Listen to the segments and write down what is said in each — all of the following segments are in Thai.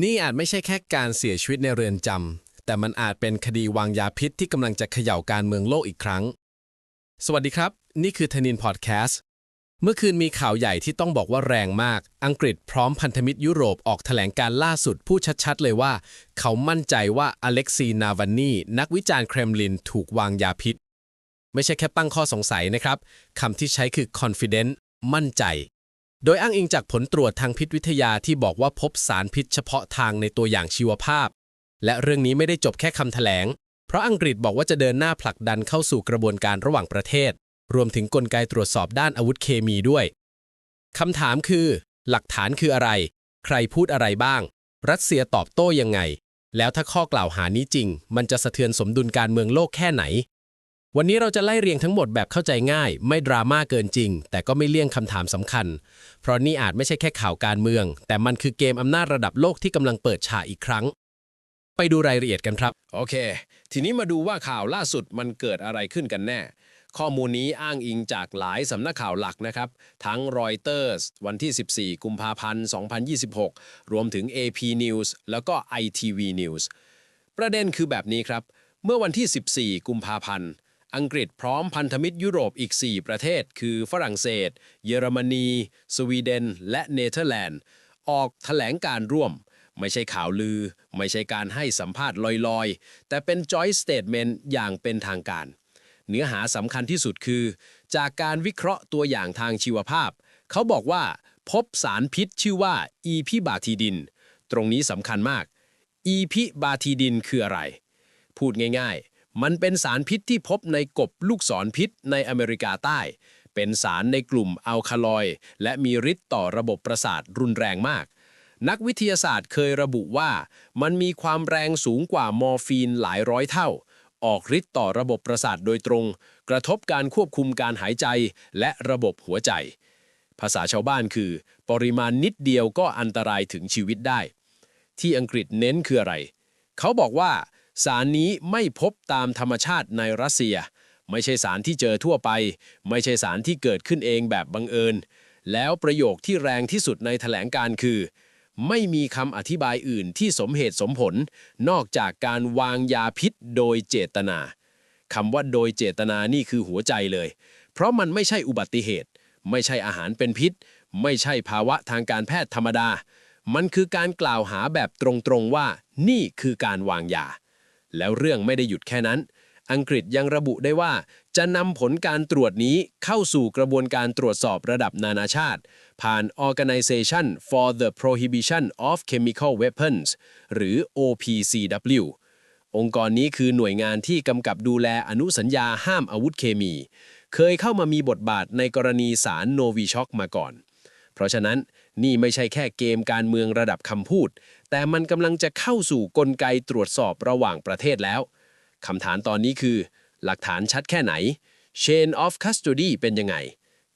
นี่อาจไม่ใช่แค่การเสียชีวิตในเรือนจำ แต่มันอาจเป็นคดีวางยาพิษที่กำลังจะเขย่าการเมืองโลกอีกครั้ง สวัสดีครับ นี่คือทนินพอดแคสต์ เมื่อคืนมีข่าวใหญ่ที่ต้องบอกว่าแรงมาก อังกฤษพร้อมพันธมิตรยุโรปออกแถลงการล่าสุดพูดชัดๆ เลยว่า เขามั่นใจว่าอเล็กซีนาวานีนักวิจารณ์เครมลินถูกวางยาพิษ ไม่ใช่แค่ตั้งข้อสงสัยนะครับคำที่ใช้คือ confident มั่นใจ โดยอ้างอิงจากผลตรวจทางพิษวิทยาที่บอกว่าพบสารพิษเฉพาะทางในตัวอย่างชีวภาพ และเรื่องนี้ไม่ได้จบแค่คำแถลง เพราะอังกฤษบอกว่าจะเดินหน้าผลักดันเข้าสู่กระบวนการระหว่างประเทศ รวมถึงกลไกตรวจสอบด้านอาวุธเคมีด้วยคำถามคือ หลักฐานคืออะไร ใครพูดอะไรบ้าง รัสเซียตอบโต้ยังไง แล้วถ้าข้อกล่าวหานี้จริง มันจะสะเทือนสมดุลการเมืองโลกแค่ไหน วันนี้เราจะไล่เรียงทั้งหมดแบบเข้าใจง่าย ไม่ดราม่าเกินจริง แต่ก็ไม่เลี่ยงคำถามสำคัญ เพราะนี่อาจไม่ใช่แค่ข่าวการเมือง แต่มันคือเกมอำนาจระดับโลกที่กำลังเปิดฉากอีกครั้ง ไปดูรายละเอียดกันครับ โอเค ทีนี้มาดูว่าข่าวล่าสุดมันเกิดอะไรขึ้นกันแน่ ข้อมูลนี้อ้างอิงจากหลายสำนักข่าวหลักนะครับ ทั้งรอยเตอร์สวันที่ 14 กุมภาพันธ์ 2026 รวมถึง AP News แล้วก็ ITV News ประเด็นคือแบบนี้ครับ เมื่อวันที่ 14 กุมภาพันธ์ อังกฤษพร้อมพันธมิตรยุโรปอีก 4 ประเทศ คือฝรั่งเศส เยอรมนี สวีเดน และเนเธอร์แลนด์ ออกแถลงการร่วม ไม่ใช่ข่าวลือ ไม่ใช่การให้สัมภาษณ์ลอยๆ แต่เป็น joint statement อย่างเป็นทางการ เนื้อหาสำคัญที่สุดคือ จากการวิเคราะห์ตัวอย่างทางชีวภาพ เขาบอกว่า พบสารพิษชื่อว่าอีพิบาทีดิน ตรงนี้สำคัญมาก อีพิบาทีดินคืออะไร พูดง่ายๆ มันเป็นสารพิษที่พบในกบลูกศรพิษในอเมริกาใต้ เป็นสารในกลุ่มอัลคาลอย และมีฤทธิ์ต่อระบบประสาทรุนแรงมาก นักวิทยาศาสตร์เคยระบุว่า มันมีความแรงสูงกว่ามอร์ฟีนหลายร้อยเท่า ออกฤทธิ์ต่อระบบประสาทโดยตรง กระทบการควบคุมการหายใจและระบบหัวใจ ภาษาชาวบ้านคือ ปริมาณนิดเดียวก็อันตรายถึงชีวิตได้ ที่อังกฤษเน้นคืออะไร เขาบอกว่า สารนี้ไม่พบตามธรรมชาติในรัสเซีย ไม่ใช่สารที่เจอทั่วไป ไม่ใช่สารที่เกิดขึ้นเองแบบบังเอิญ แล้วประโยคที่แรงที่สุดในแถลงการคือ ไม่มีคำอธิบายอื่นที่สมเหตุสมผล นอกจากการวางยาพิษโดยเจตนาคำว่าโดยเจตนานี่คือหัวใจเลย เพราะมันไม่ใช่อุบัติเหตุ ไม่ใช่อาหารเป็นพิษ ไม่ใช่ภาวะทางการแพทย์ธรรมดา มันคือการกล่าวหาแบบตรงๆว่า นี่คือการวางยา แล้วเรื่องไม่ได้หยุดแค่นั้น อังกฤษยังระบุได้ว่า จะนำผลการตรวจนี้เข้าสู่กระบวนการตรวจสอบระดับนานาชาติ ผ่าน Organization for the Prohibition of Chemical Weapons หรือ OPCW องค์กรนี้คือหน่วยงานที่กำกับดูแลอนุสัญญาห้ามอาวุธเคมี เคยเข้ามามีบทบาทในกรณีสารโนวิช็อกมาก่อน เพราะฉะนั้นนี่ไม่ใช่แค่เกมการเมืองระดับคำพูด แต่มันกำลังจะเข้าสู่กลไกตรวจสอบระหว่างประเทศแล้วคำถามตอนนี้คือ หลักฐานชัดแค่ไหน Chain of Custody เป็นยังไง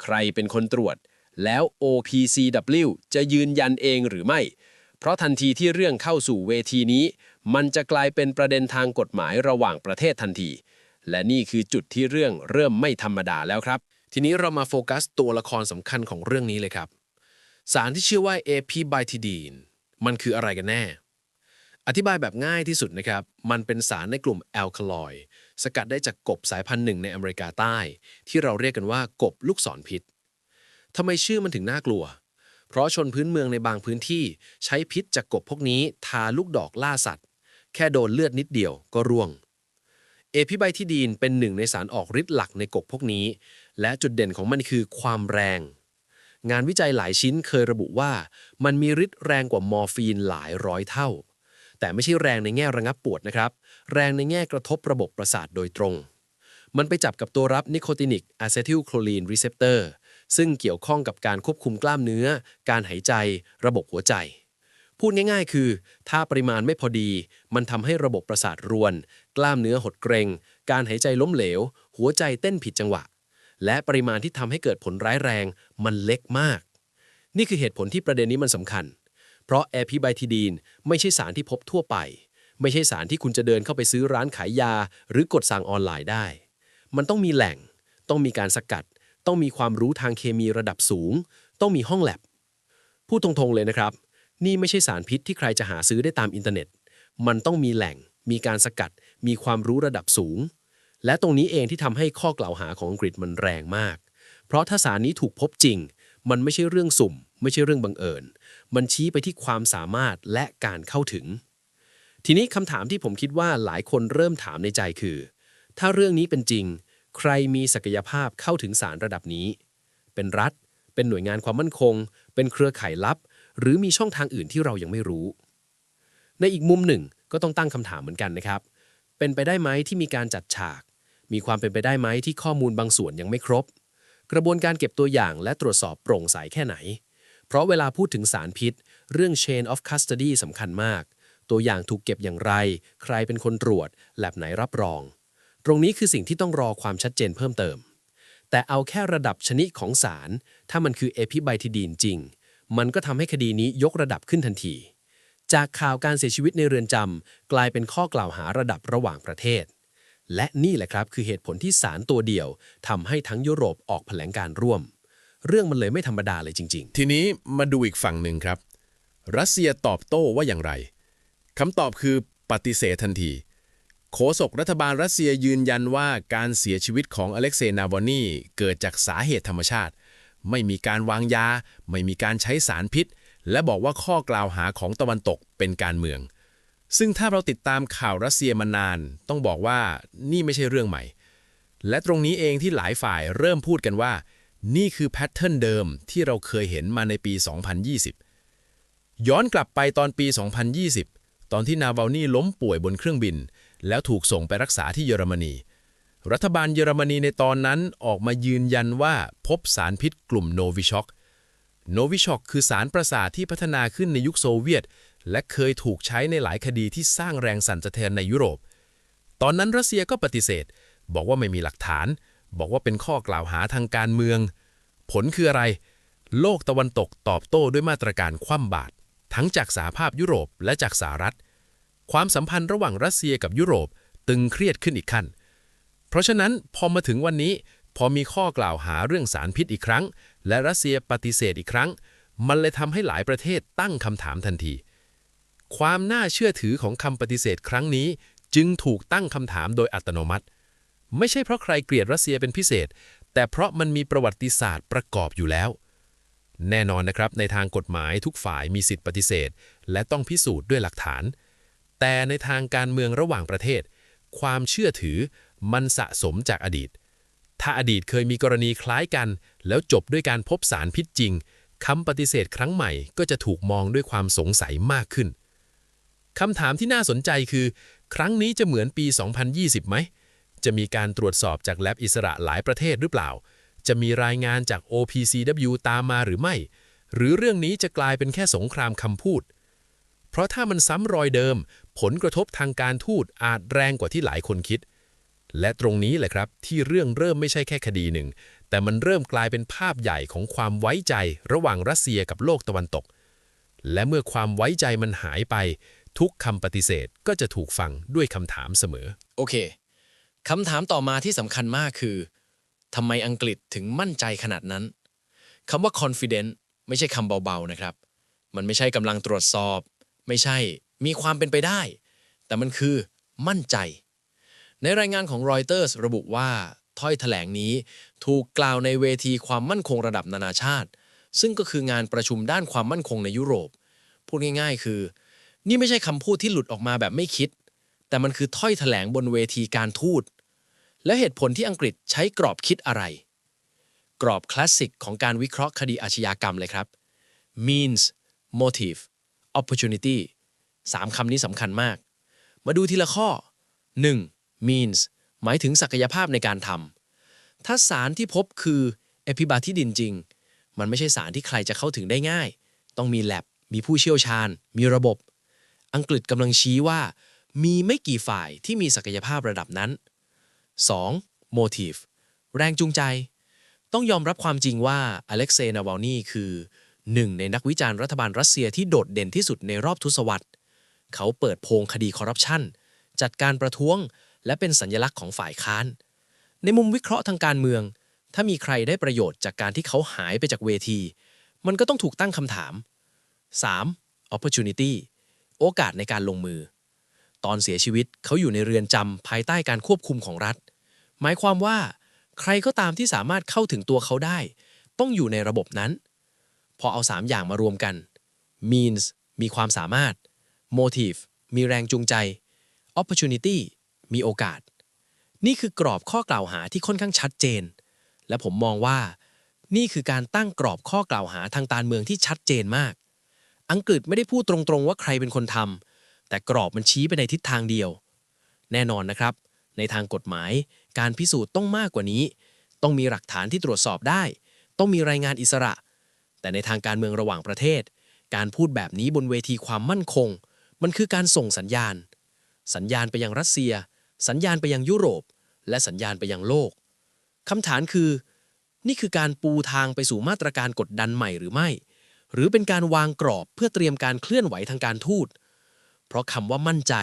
ใครเป็นคนตรวจ แล้ว OPCW จะยืนยันเองหรือไม่ เพราะทันทีที่เรื่องเข้าสู่เวทีนี้ มันจะกลายเป็นประเด็นทางกฎหมายระหว่างประเทศทันที และนี่คือจุดที่เรื่องเริ่มไม่ธรรมดาแล้วครับ ทีนี้เรามาโฟกัสตัวละครสำคัญของเรื่องนี้เลยครับสารที่ชื่อว่า AP b i t i d i n e มันคืออะไรกันแน่ อธิบายแบบง่ายที่สุดนะครับ มันเป็นสารในกลุ่มแอลคาลอยด์สกัดได้จากกบสายพันธุ์หนึ่งในอเมริกาใต้ ที่เราเรียกกันว่ากบลูกศรพิษทำไมชื่อมันถึงน่ากลัว เพราะชนพื้นเมืองในบางพื้นที่ใช้พิษจากกบพวกนี้ทาลูกดอกล่าสัตว์ แค่โดนเลือดนิดเดียวก็ร่วง เอพิไบทิดีนเป็นหนึ่งในสารออกฤทธิ์หลักในกบพวกนี้ และจุดเด่นของมันคือความแรง งานวิจัยหลายชิ้นเคยระบุว่า มันมีฤทธิ์แรงกว่ามอร์ฟีนหลายร้อยเท่า แต่ไม่ใช่แรงในแง่ระงับปวดนะครับ แรงในแง่กระทบระบบประสาทโดยตรง มันไปจับกับตัวรับนิโคตินิกอะเซทิลโคลีนรีเซปเตอร์ซึ่งเกี่ยวข้องกับการควบคุมกล้ามเนื้อ การหายใจ ระบบหัวใจ พูดง่ายๆ คือ ถ้าปริมาณไม่พอดี มันทำให้ระบบประสาทรวน กล้ามเนื้อหดเกรงการหายใจล้มเหลว หัวใจเต้นผิดจังหวะ และปริมาณที่ทำให้เกิดผลร้ายแรง มันเล็กมาก นี่คือเหตุผลที่ประเด็นนี้มันสำคัญ เพราะแอพิไบทิดีนไม่ใช่สารที่พบทั่วไป ไม่ใช่สารที่คุณจะเดินเข้าไปซื้อร้านขายยา หรือกดสั่งออนไลน์ได้ มันต้องมีแหล่ง ต้องมีการสกัด ต้องมีความรู้ทางเคมีระดับสูง ต้องมีห้องแลบพูดตรงๆเลยนะครับ นี่ไม่ใช่สารพิษที่ใครจะหาซื้อได้ตามอินเทอร์เน็ต มันต้องมีแหล่ง มีการสกัด มีความรู้ระดับสูง และตรงนี้เองที่ทำให้ข้อกล่าวหาของอังกฤษมันแรงมาก เพราะถ้าสารนี้ถูกพบจริง มันไม่ใช่เรื่องสุ่ม ไม่ใช่เรื่องบังเอิญ มันชี้ไปที่ความสามารถและการเข้าถึง ทีนี้คำถามที่ผมคิดว่าหลายคนเริ่มถามในใจคือ ถ้าเรื่องนี้เป็นจริง ใครมีศักยภาพเข้าถึงสารระดับนี้ เป็นรัฐ เป็นหน่วยงานความมั่นคง เป็นเครือข่ายลับ หรือมีช่องทางอื่นที่เรายังไม่รู้ ในอีกมุมหนึ่งก็ต้องตั้งคำถามเหมือนกันนะครับ เป็นไปได้ไหมที่มีการจัดฉาก มีความเป็นไปได้ไหมที่ข้อมูลบางส่วนยังไม่ครบ กระบวนการเก็บตัวอย่างและตรวจสอบโปร่งใสแค่ไหน เพราะเวลาพูดถึงสารพิษ เรื่อง chain of custody สำคัญมาก ตัวอย่างถูกเก็บอย่างไร ใครเป็นคนตรวจแลบไหนรับรอง ตรงนี้คือสิ่งที่ต้องรอความชัดเจนเพิ่มเติม แต่เอาแค่ระดับชนิดของสาร ถ้ามันคือเอพิไบทิดีนจริง มันก็ทำให้คดีนี้ยกระดับขึ้นทันที จากข่าวการเสียชีวิตในเรือนจำกลายเป็นข้อกล่าวหาระดับระหว่างประเทศ และนี่แหละครับคือเหตุผลที่สารตัวเดียวทำให้ทั้งยุโรปออกแถลงการร่วม เรื่องมันเลยไม่ธรรมดาเลยจริง ๆ ทีนี้มาดูอีกฝั่งหนึ่งครับ รัสเซียตอบโต้ว่าอย่างไรคำตอบคือปฏิเสธทันทีโฆษกรัฐบาลรัสเซียยืนยันว่าการเสียชีวิตของอเล็กเซย์นาวานีเกิดจากสาเหตุธรรมชาติ ไม่มีการวางยา ไม่มีการใช้สารพิษ และบอกว่าข้อกล่าวหาของตะวันตกเป็นการเมือง ซึ่งถ้าเราติดตามข่าวรัสเซียมานาน ต้องบอกว่านี่ไม่ใช่เรื่องใหม่ และตรงนี้เองที่หลายฝ่ายเริ่มพูดกันว่า นี่คือแพทเทิร์นเดิมที่เราเคยเห็นมาในปี 2020 ย้อนกลับไปตอนปี 2020 ตอนที่นาวาลนี่ล้มป่วยบนเครื่องบิน แล้วถูกส่งไปรักษาที่เยอรมนี รัฐบาลเยอรมนีในตอนนั้นออกมายืนยันว่าพบสารพิษกลุ่มโนวิช็อกโนวิช็อกคือสารประสาทที่พัฒนาขึ้นในยุคโซเวียต และเคยถูกใช้ในหลายคดีที่สร้างแรงสั่นสะเทือนในยุโรป ตอนนั้นรัสเซียก็ปฏิเสธ บอกว่าไม่มีหลักฐาน บอกว่าเป็นข้อกล่าวหาทางการเมือง ผลคืออะไร โลกตะวันตกตอบโต้ด้วยมาตรการคว่ำบาตรทั้งจากสหภาพยุโรปและจากสหรัฐ ความสัมพันธ์ระหว่างรัสเซียกับยุโรปตึงเครียดขึ้นอีกขั้น เพราะฉะนั้นพอมาถึงวันนี้ พอมีข้อกล่าวหาเรื่องสารพิษอีกครั้ง และรัสเซียปฏิเสธอีกครั้ง มันเลยทำให้หลายประเทศตั้งคำถามทันที ความน่าเชื่อถือของคำปฏิเสธครั้งนี้ จึงถูกตั้งคำถามโดยอัตโนมัติ ไม่ใช่เพราะใครเกลียดรัสเซียเป็นพิเศษ แต่เพราะมันมีประวัติศาสตร์ประกอบอยู่แล้ว แน่นอนนะครับ ในทางกฎหมายทุกฝ่ายมีสิทธิปฏิเสธ และต้องพิสูจน์ด้วยหลักฐาน แต่ในทางการเมืองระหว่างประเทศ ความเชื่อถือมันสะสมจากอดีต ถ้าอดีตเคยมีกรณีคล้ายกัน แล้วจบด้วยการพบสารพิษจริงคำปฏิเสธครั้งใหม่ก็จะถูกมองด้วยความสงสัยมากขึ้น คำถามที่น่าสนใจคือ ครั้งนี้จะเหมือนปี 2020 ไหม จะมีการตรวจสอบจากแลบอิสระหลายประเทศหรือเปล่า จะมีรายงานจาก OPCW ตามมาหรือไม่ หรือเรื่องนี้จะกลายเป็นแค่สงครามคำพูด เพราะถ้ามันซ้ำรอยเดิม ผลกระทบทางการทูตอาจแรงกว่าที่หลายคนคิด และตรงนี้แหละครับ ที่เรื่องเริ่มไม่ใช่แค่คดีหนึ่ง แต่มันเริ่มกลายเป็นภาพใหญ่ของความไว้ใจ ระหว่างรัสเซียกับโลกตะวันตก และเมื่อความไว้ใจมันหายไป ทุกคำปฏิเสธก็จะถูกฟังด้วยคำถามเสมอ โอเคคำถามต่อมาที่สำคัญมากคือทำไมอังกฤษถึงมั่นใจขนาดนั้นคำว่า confident ไม่ใช่คำเบาๆนะครับ มันไม่ใช่กำลังตรวจสอบ ไม่ใช่มีความเป็นไปได้ แต่มันคือมั่นใจ ในรายงานของรอยเตอร์สระบุว่า ถ้อยแถลงนี้ถูกกล่าวในเวทีความมั่นคงระดับนานาชาติ ซึ่งก็คืองานประชุมด้านความมั่นคงในยุโรป พูดง่าย ๆ คือ นี่ไม่ใช่คำพูดที่หลุดออกมาแบบไม่คิด แต่มันคือถ้อยแถลงบนเวทีการทูต และเหตุผลที่อังกฤษใช้กรอบคิดอะไร กรอบคลาสสิกของการวิเคราะห์คดีอาชญากรรมเลยครับ means motive opportunity สามคำนี้สำคัญมาก มาดูทีละข้อ 1. means หมายถึงศักยภาพในการทำถ้าสารที่พบคือเอพิบาทิดินจริง มันไม่ใช่สารที่ใครจะเข้าถึงได้ง่าย ต้องมีแ a บมีผู้เชี่ยวชาญ มีระบบ อังกฤษกำลังชี้ว่า มีไม่กี่ฝ่ายที่มีศักยภาพระดับนั้น 2. motive แรงจูงใจ ต้องยอมรับความจริงว่าอเล็กเซย์นาวาลนีคือหนึ่งในนักวิจารณ์รัฐบาลรัสเซียที่โดดเด่นที่สุดในรอบทศวรรษ เขาเปิดโพงคดีคอร์รัปชันจัดการประท้วง และเป็นสัญลักษณ์ของฝ่ายค้าน ในมุมวิเคราะห์ทางการเมือง ถ้ามีใครได้ประโยชน์จากการที่เขาหายไปจากเวที มันก็ต้องถูกตั้งคำถาม 3. opportunity โอกาสในการลงมือ ตอนเสียชีวิตเขาอยู่ในเรือนจำภายใต้การควบคุมของรัฐ หมายความว่า ใครก็ตามที่สามารถเข้าถึงตัวเขาได้ ต้องอยู่ในระบบนั้น พอเอา 3 อย่างมารวมกัน means มีความสามารถ motive มีแรงจูงใจ opportunity มีโอกาส นี่คือกรอบข้อกล่าวหาที่ค่อนข้างชัดเจน และผมมองว่า นี่คือการตั้งกรอบข้อกล่าวหาทางการเมืองที่ชัดเจนมาก อังกฤษไม่ได้พูดตรงๆว่าใครเป็นคนทำแต่กรอบมันชี้ไปในทิศทางเดียว แน่นอนนะครับ ในทางกฎหมาย การพิสูจน์ต้องมากกว่านี้ ต้องมีหลักฐานที่ตรวจสอบได้ ต้องมีรายงานอิสระ แต่ในทางการเมืองระหว่างประเทศ การพูดแบบนี้บนเวทีความมั่นคง มันคือการส่งสัญญาณ สัญญาณไปยังรัสเซีย สัญญาณไปยังยุโรป และสัญญาณไปยังโลกคำถามคือ นี่คือการปูทางไปสู่มาตรการกดดันใหม่หรือไม่ หรือเป็นการวางกรอบเพื่อเตรียมการเคลื่อนไหวทางการทูต เพราะคำว่ามั่นใจ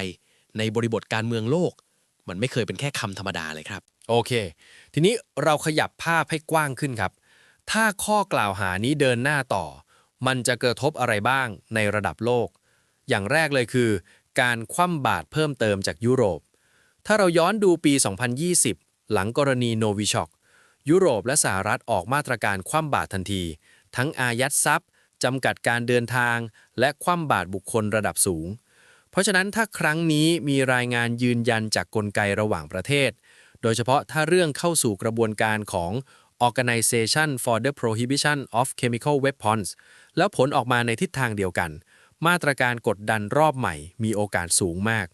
ในบริบทการเมืองโลก มันไม่เคยเป็นแค่คำธรรมดาเลยครับ โอเค ทีนี้เราขยับภาพให้กว้างขึ้นครับ ถ้าข้อกล่าวหานี้เดินหน้าต่อ มันจะกระทบอะไรบ้างในระดับโลก อย่างแรกเลยคือ การคว่ำบาตรเพิ่มเติมจากยุโรป ถ้าเราย้อนดูปี 2020 หลังกรณีโนวิชอกยุโรปและสหรัฐออกมาตรการคว่ำบาตรทันที ทั้งอายัดทรัพย์ จำกัดการเดินทาง และคว่ำบาตรบุคคลระดับสูง เพราะฉะนั้นถ้าครั้งนี้มีรายงานยืนยันจากกลไกระหว่างประเทศ โดยเฉพาะถ้าเรื่องเข้าสู่กระบวนการของ Organization for the Prohibition of Chemical Weapons แล้วผลออกมาในทิศทางเดียวกัน มาตรการกดดันรอบใหม่มีโอกาสสูงมาก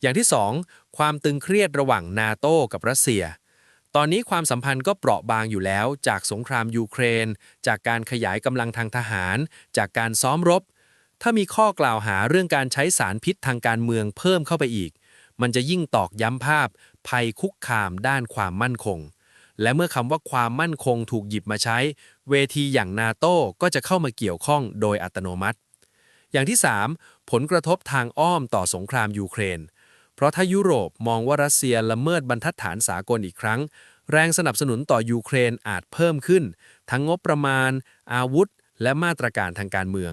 อย่างที่ 2 ความตึงเครียดระหว่างนาโตกับรัสเซีย ตอนนี้ความสัมพันธ์ก็เปราะบางอยู่แล้ว จากสงครามยูเครน จากการขยายกำลังทางทหาร จากการซ้อมรบ ถ้ามีข้อกล่าวหาเรื่องการใช้สารพิษทางการเมืองเพิ่มเข้าไปอีก มันจะยิ่งตอกย้ำภาพ ภัยคุกคามด้านความมั่นคง และเมื่อคำว่าความมั่นคงถูกหยิบมาใช้ เวทีอย่างนาโต้ก็จะเข้ามาเกี่ยวข้องโดยอัตโนมัติ อย่างที่ 3 ผลกระทบทางอ้อมต่อสงครามยูเครน ราะถ้ายุโรปมองว่ารัสเซียละเมิดบรรทัดฐานสากลอีกครั้ง แรงสนับสนุนต่อยูเครนอาจเพิ่มขึ้น ทั้งงบประมาณ อาวุธ และมาตรการทางการเมือง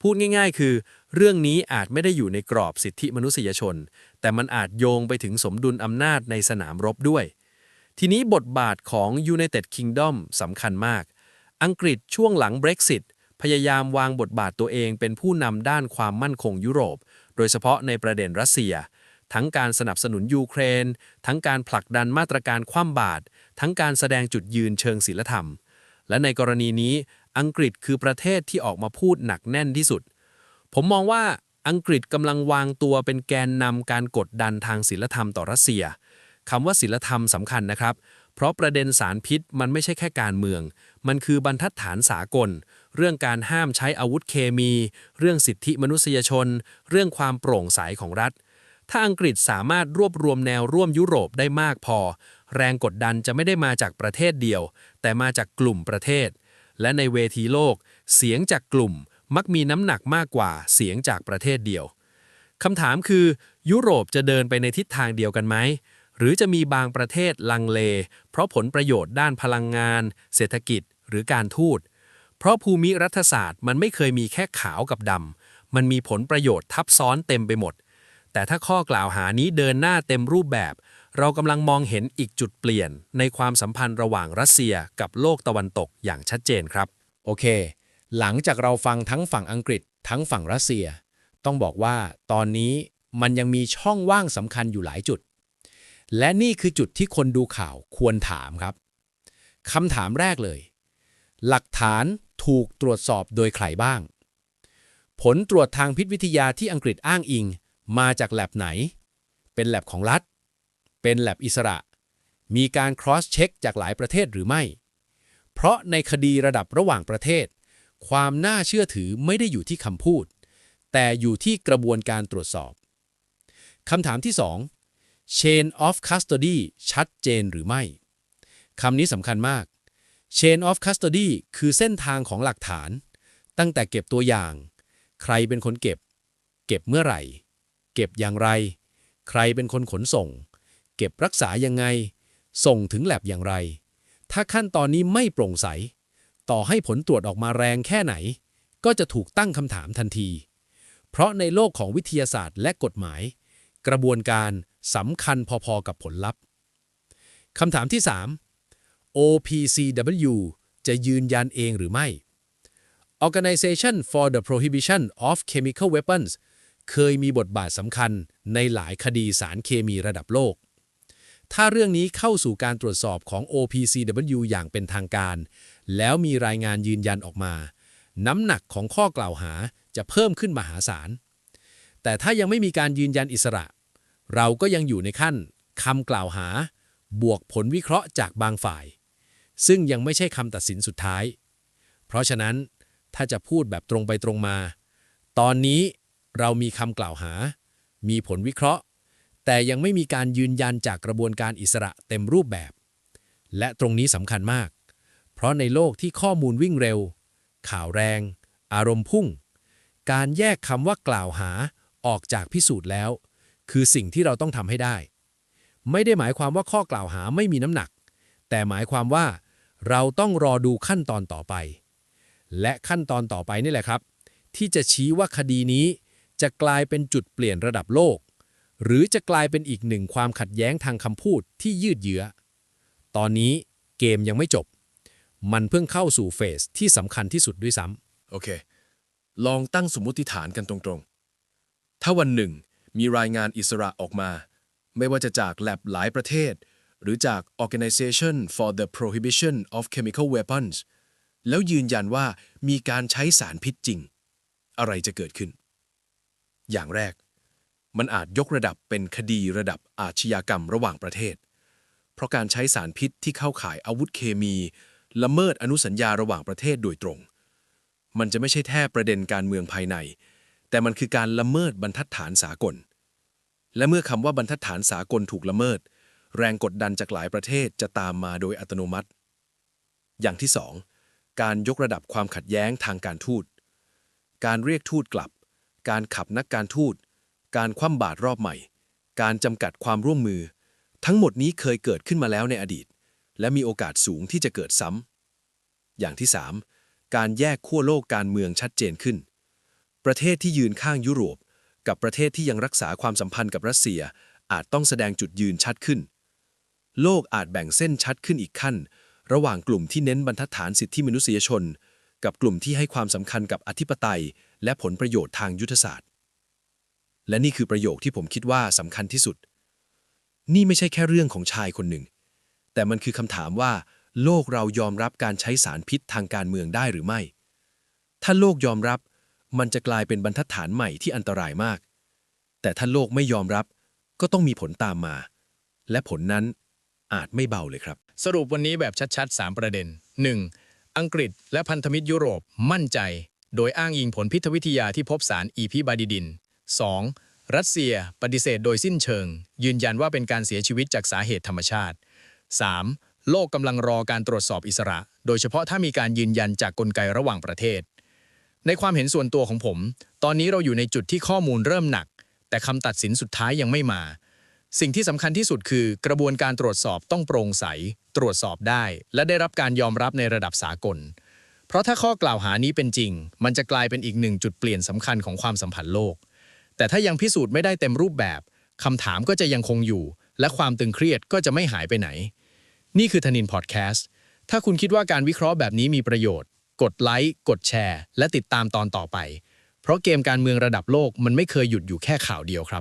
พูดง่าย ๆ คือ เรื่องนี้อาจไม่ได้อยู่ในกรอบสิทธิมนุษยชน แต่มันอาจโยงไปถึงสมดุลอำนาจในสนามรบด้วย ทีนี้บทบาทของ United Kingdom สำคัญมาก อังกฤษช่วงหลัง Brexit พยายามวางบทบาทตัวเองเป็นผู้นำด้านความมั่นคงยุโรป โดยเฉพาะในประเด็นรัสเซีย ทั้งการสนับสนุนยูเครน ทั้งการผลักดันมาตรการคว่ำบาตร ทั้งการแสดงจุดยืนเชิงศีลธรรม และในกรณีนี้อังกฤษคือประเทศที่ออกมาพูดหนักแน่นที่สุด ผมมองว่าอังกฤษกำลังวางตัวเป็นแกนนำการกดดันทางศีลธรรมต่อรัสเซียคำว่าศีลธรรมสำคัญนะครับ เพราะประเด็นสารพิษมันไม่ใช่แค่การเมือง มันคือบรรทัดฐานสากล เรื่องการห้ามใช้อาวุธเคมี เรื่องสิทธิมนุษยชน เรื่องความโปร่งใสของรัฐ ถ้าอังกฤษสามารถรวบรวมแนวร่วมยุโรปได้มากพอ แรงกดดันจะไม่ได้มาจากประเทศเดียว แต่มาจากกลุ่มประเทศ และในเวทีโลก เสียงจากกลุ่มมักมีน้ำหนักมากกว่าเสียงจากประเทศเดียวคำถามคือ ยุโรปจะเดินไปในทิศทางเดียวกันไหม หรือจะมีบางประเทศลังเล เพราะผลประโยชน์ด้านพลังงาน เศรษฐกิจ หรือการทูต เพราะภูมิรัฐศาสตร์มันไม่เคยมีแค่ขาวกับดำมันมีผลประโยชน์ทับซ้อนเต็มไปหมด แต่ถ้าข้อกล่าวหานี้เดินหน้าเต็มรูปแบบ เรากำลังมองเห็นอีกจุดเปลี่ยน ในความสัมพันธ์ระหว่างรัสเซียกับโลกตะวันตกอย่างชัดเจนครับ โอเค หลังจากเราฟังทั้งฝั่งอังกฤษ ทั้งฝั่งรัสเซีย ต้องบอกว่าตอนนี้มันยังมีช่องว่างสำคัญอยู่หลายจุด และนี่คือจุดที่คนดูข่าวควรถามครับคำถามแรกเลย หลักฐานถูกตรวจสอบโดยใครบ้าง ผลตรวจทางพิษวิทยาที่อังกฤษอ้างอิง มาจากแลบไหน เป็นแลบของรัฐ เป็นแลบอิสระ มีการ cross check จากหลายประเทศหรือไม่ เพราะในคดีระดับระหว่างประเทศ ความน่าเชื่อถือไม่ได้อยู่ที่คำพูด แต่อยู่ที่กระบวนการตรวจสอบคำถามที่ 2 chain of custody ชัดเจนหรือไม่คำนี้สำคัญมาก chain of custody คือเส้นทางของหลักฐาน ตั้งแต่เก็บตัวอย่าง ใครเป็นคนเก็บ เก็บเมื่อไหร่ เก็บอย่างไร ใครเป็นคนขนส่ง เก็บรักษายังไง ส่งถึงแลบอย่างไร ถ้าขั้นตอนนี้ไม่โปร่งใส ต่อให้ผลตรวจออกมาแรงแค่ไหน ก็จะถูกตั้งคำถามทันที เพราะในโลกของวิทยาศาสตร์และกฎหมาย กระบวนการสำคัญพอๆกับผลลัพธ์คำถามที่ 3 OPCW จะยืนยันเองหรือไม่ Organization for the Prohibition of Chemical Weapons เคยมีบทบาทสำคัญในหลายคดีสารเคมีระดับโลก ถ้าเรื่องนี้เข้าสู่การตรวจสอบของ OPCW อย่างเป็นทางการ แล้วมีรายงานยืนยันออกมา น้ำหนักของข้อกล่าวหาจะเพิ่มขึ้นมหาศาล แต่ถ้ายังไม่มีการยืนยันอิสระ เราก็ยังอยู่ในขั้นคำกล่าวหา บวกผลวิเคราะห์จากบางฝ่าย ซึ่งยังไม่ใช่คำตัดสินสุดท้าย เพราะฉะนั้นถ้าจะพูดแบบตรงไปตรงมา ตอนนี้ เรามีคำกล่าวหา มีผลวิเคราะห์ แต่ยังไม่มีการยืนยันจากกระบวนการอิสระเต็มรูปแบบ และตรงนี้สำคัญมาก เพราะในโลกที่ข้อมูลวิ่งเร็ว ข่าวแรง อารมณ์พุ่ง การแยกคำว่ากล่าวหาออกจากพิสูจน์แล้ว คือสิ่งที่เราต้องทำให้ได้ ไม่ได้หมายความว่าข้อกล่าวหาไม่มีน้ำหนัก แต่หมายความว่า เราต้องรอดูขั้นตอนต่อไป และขั้นตอนต่อไปนี่แหละครับ ที่จะชี้ว่าคดีนี้ จะกลายเป็นจุดเปลี่ยนระดับโลก หรือจะกลายเป็นอีกหนึ่งความขัดแย้งทางคำพูดที่ยืดเยื้อ ตอนนี้เกมยังไม่จบ มันเพิ่งเข้าสู่เฟสที่สำคัญที่สุดด้วยซ้ำโอเค ลองตั้งสมมติฐานกันตรงๆ ถ้าวันหนึ่งมีรายงานอิสระออกมา ไม่ว่าจะจากแลบหลายประเทศ หรือจาก Organization for the Prohibition of Chemical Weapons แล้วยืนยันว่ามีการใช้สารพิษจริง อะไรจะเกิดขึ้น อย่างแรก มันอาจยกระดับเป็นคดีระดับอาชญากรรมระหว่างประเทศ เพราะการใช้สารพิษที่เข้าข่ายอาวุธเคมี ละเมิดอนุสัญญาระหว่างประเทศโดยตรง มันจะไม่ใช่แค่ประเด็นการเมืองภายใน แต่มันคือการละเมิดบรรทัดฐานสากล และเมื่อคำว่าบรรทัดฐานสากลถูกละเมิด แรงกดดันจากหลายประเทศจะตามมาโดยอัตโนมัติ อย่างที่สองการยกระดับความขัดแย้งทางการทูต การเรียกทูตกลับ การขับนักการทูต การคว่ำบาตรรอบใหม่ การจำกัดความร่วมมือ ทั้งหมดนี้เคยเกิดขึ้นมาแล้วในอดีต และมีโอกาสสูงที่จะเกิดซ้ำ อย่างที่ 3 การแยกขั้วโลกการเมืองชัดเจนขึ้น ประเทศที่ยืนข้างยุโรป กับประเทศที่ยังรักษาความสัมพันธ์กับรัสเซีย อาจต้องแสดงจุดยืนชัดขึ้น โลกอาจแบ่งเส้นชัดขึ้นอีกขั้น ระหว่างกลุ่มที่เน้นบรรทัดฐานสิทธิมนุษยชน กับกลุ่มที่ให้ความสำคัญกับอธิปไตย และผลประโยชน์ทางยุทธศาสตร์ และนี่คือประโยคที่ผมคิดว่าสำคัญที่สุด นี่ไม่ใช่แค่เรื่องของชายคนหนึ่ง แต่มันคือคำถามว่า โลกเรายอมรับการใช้สารพิษทางการเมืองได้หรือไม่ ถ้าโลกยอมรับ มันจะกลายเป็นบรรทัดฐานใหม่ที่อันตรายมาก แต่ถ้าโลกไม่ยอมรับ ก็ต้องมีผลตามมา และผลนั้นอาจไม่เบาเลยครับ สรุปวันนี้แบบชัดๆ 3 ประเด็น 1. อังกฤษและพันธมิตรยุโรปมั่นใจ โดยอ้างอิงผลพิษวิทยาที่พบสารอีพิบาดิดิน 2. รัสเซียปฏิเสธโดยสิ้นเชิง ยืนยันว่าเป็นการเสียชีวิตจากสาเหตุธรรมชาติ 3. โลกกำลังรอการตรวจสอบอิสระ โดยเฉพาะถ้ามีการยืนยันจากกลไกระหว่างประเทศ ในความเห็นส่วนตัวของผม ตอนนี้เราอยู่ในจุดที่ข้อมูลเริ่มหนัก แต่คำตัดสินสุดท้ายยังไม่มา สิ่งที่สำคัญที่สุดคือ กระบวนการตรวจสอบต้องโปร่งใส ตรวจสอบได้ และได้รับการยอมรับในระดับสากล เพราะถ้าข้อกล่าวหานี้เป็นจริง มันจะกลายเป็นอีกหนึ่งจุดเปลี่ยนสำคัญของความสัมพันธ์โลก แต่ถ้ายังพิสูจน์ไม่ได้เต็มรูปแบบคำถามก็จะยังคงอยู่ และความตึงเครียดก็จะไม่หายไปไหน นี่คือธนินพอดแคสต์ถ้าคุณคิดว่าการวิเคราะห์แบบนี้มีประโยชน์ กดไลค์กดแชร์ และติดตามตอนต่อไป เพราะเกมการเมืองระดับโลกมันไม่เคยหยุดอยู่แค่ข่าวเดียวครับ